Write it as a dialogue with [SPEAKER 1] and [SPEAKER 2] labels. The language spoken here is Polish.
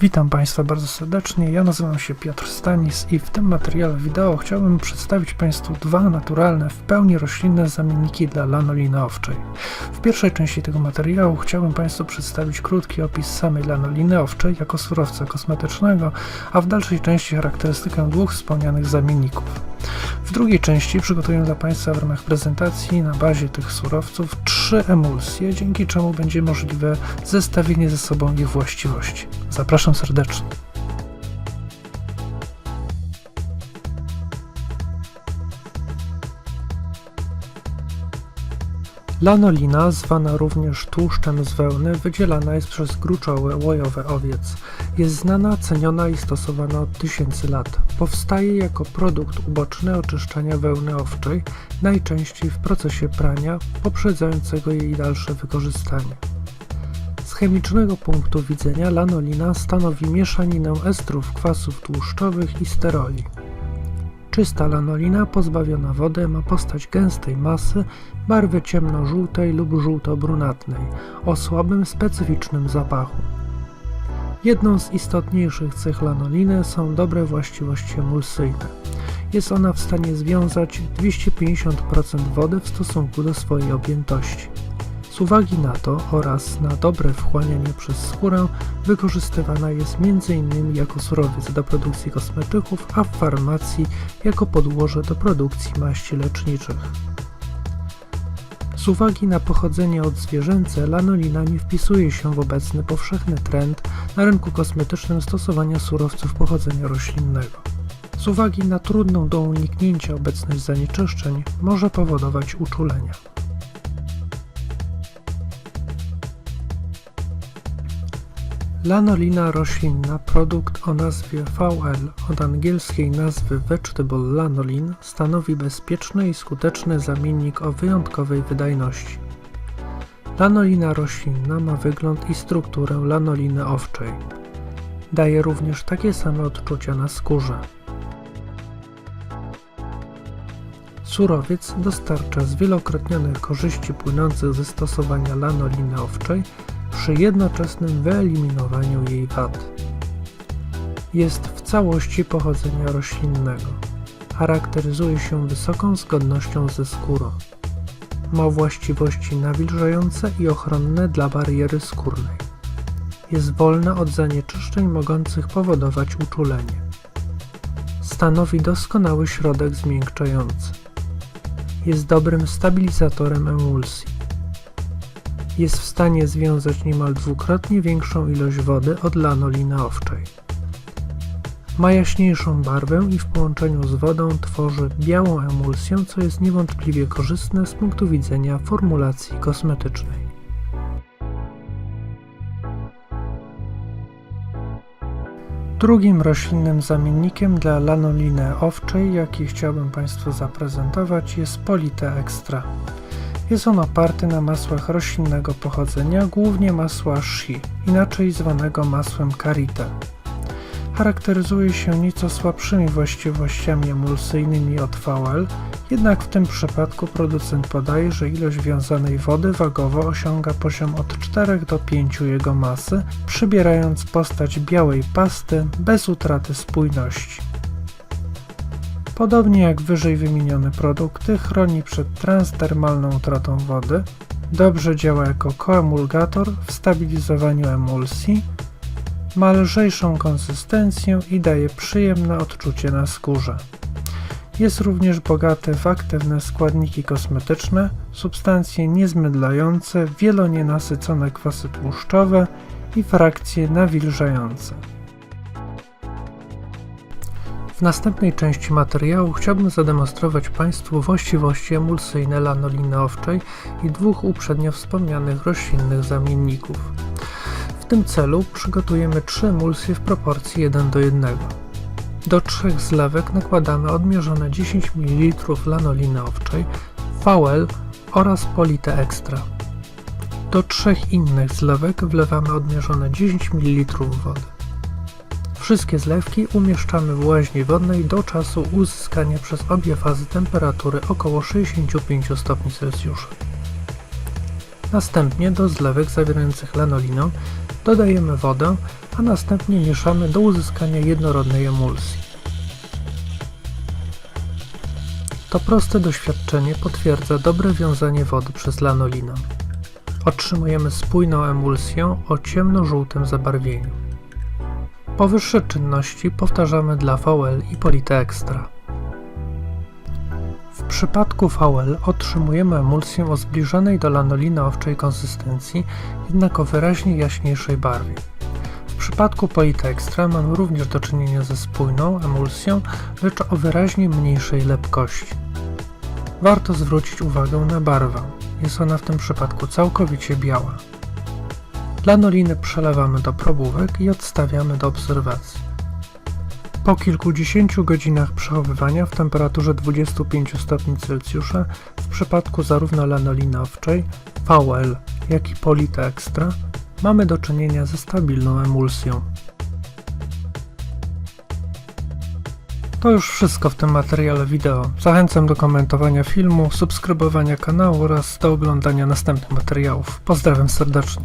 [SPEAKER 1] Witam Państwa bardzo serdecznie. Ja nazywam się Piotr Stanis i w tym materiale wideo chciałbym przedstawić Państwu dwa naturalne, w pełni roślinne zamienniki dla lanoliny owczej. W pierwszej części tego materiału chciałbym Państwu przedstawić krótki opis samej lanoliny owczej jako surowca kosmetycznego, a w dalszej części charakterystykę dwóch wspomnianych zamienników. W drugiej części przygotuję dla Państwa w ramach prezentacji na bazie tych surowców trzy emulsje, dzięki czemu będzie możliwe zestawienie ze sobą ich właściwości. Zapraszam serdecznie. Lanolina, zwana również tłuszczem z wełny, wydzielana jest przez gruczoły łojowe owiec. Jest znana, ceniona i stosowana od tysięcy lat. Powstaje jako produkt uboczny oczyszczania wełny owczej, najczęściej w procesie prania, poprzedzającego jej dalsze wykorzystanie. Z chemicznego punktu widzenia lanolina stanowi mieszaninę estrów kwasów tłuszczowych i steroli. Czysta lanolina pozbawiona wody ma postać gęstej masy, barwy ciemno-żółtej lub żółto-brunatnej, o słabym, specyficznym zapachu. Jedną z istotniejszych cech lanoliny są dobre właściwości emulsyjne. Jest ona w stanie związać 250% wody w stosunku do swojej objętości. Z uwagi na to oraz na dobre wchłanianie przez skórę wykorzystywana jest m.in. jako surowiec do produkcji kosmetyków, a w farmacji jako podłoże do produkcji maści leczniczych. Z uwagi na pochodzenie odzwierzęce, lanolina nie wpisuje się w obecny powszechny trend na rynku kosmetycznym stosowania surowców pochodzenia roślinnego. Z uwagi na trudną do uniknięcia obecność zanieczyszczeń może powodować uczulenia. Lanolina roślinna, produkt o nazwie VL od angielskiej nazwy Vegetable Lanolin, stanowi bezpieczny i skuteczny zamiennik o wyjątkowej wydajności. Lanolina roślinna ma wygląd i strukturę lanoliny owczej. Daje również takie same odczucia na skórze. Surowiec dostarcza zwielokrotnionych korzyści płynących ze stosowania lanoliny owczej przy jednoczesnym wyeliminowaniu jej wad. Jest w całości pochodzenia roślinnego. Charakteryzuje się wysoką zgodnością ze skórą. Ma właściwości nawilżające i ochronne dla bariery skórnej. Jest wolna od zanieczyszczeń mogących powodować uczulenie. Stanowi doskonały środek zmiękczający. Jest dobrym stabilizatorem emulsji jest w stanie związać niemal dwukrotnie większą ilość wody od lanoliny owczej. Ma jaśniejszą barwę i w połączeniu z wodą tworzy białą emulsję, co jest niewątpliwie korzystne z punktu widzenia formulacji kosmetycznej. Drugim roślinnym zamiennikiem dla lanoliny owczej, jaki chciałbym Państwu zaprezentować, jest Polite Extra. Jest on oparty na masłach roślinnego pochodzenia, głównie masła shea, inaczej zwanego masłem karite. Charakteryzuje się nieco słabszymi właściwościami emulsyjnymi od VL, jednak w tym przypadku producent podaje, że ilość wiązanej wody wagowo osiąga poziom od 4 do 5 jego masy, przybierając postać białej pasty bez utraty spójności. Podobnie jak wyżej wymienione produkty, chroni przed transdermalną utratą wody, dobrze działa jako koemulgator w stabilizowaniu emulsji, ma lżejszą konsystencję i daje przyjemne odczucie na skórze. Jest również bogaty w aktywne składniki kosmetyczne, substancje niezmydlające, wielonienasycone kwasy tłuszczowe i frakcje nawilżające. W następnej części materiału chciałbym zademonstrować Państwu właściwości emulsyjne lanoliny owczej i dwóch uprzednio wspomnianych roślinnych zamienników. W tym celu przygotujemy trzy emulsje w proporcji 1 do 1. Do trzech zlewek nakładamy odmierzone 10 ml lanoliny owczej, VL oraz Polite Extra. Do trzech innych zlewek wlewamy odmierzone 10 ml wody. Wszystkie zlewki umieszczamy w łaźni wodnej do czasu uzyskania przez obie fazy temperatury około 65 stopni Celsjusza. Następnie do zlewek zawierających lanolinę Dodajemy wodę, a następnie mieszamy do uzyskania jednorodnej emulsji. To proste doświadczenie potwierdza dobre wiązanie wody przez lanolinę. Otrzymujemy spójną emulsję o ciemno-żółtym zabarwieniu. Powyższe czynności powtarzamy dla VL i Polite Extra. W przypadku VL otrzymujemy emulsję o zbliżonej do lanoliny owczej konsystencji, jednak o wyraźnie jaśniejszej barwie. W przypadku Polite Extra mamy również do czynienia ze spójną emulsją, lecz o wyraźnie mniejszej lepkości. Warto zwrócić uwagę na barwę. Jest ona w tym przypadku całkowicie biała. Lanoliny przelewamy do probówek i odstawiamy do obserwacji. Po kilkudziesięciu godzinach przechowywania w temperaturze 25 stopni Celsjusza w przypadku zarówno lanoliny owczej, VL, jak i Polite Extra mamy do czynienia ze stabilną emulsją. To już wszystko w tym materiale wideo. Zachęcam do komentowania filmu, subskrybowania kanału oraz do oglądania następnych materiałów. Pozdrawiam serdecznie.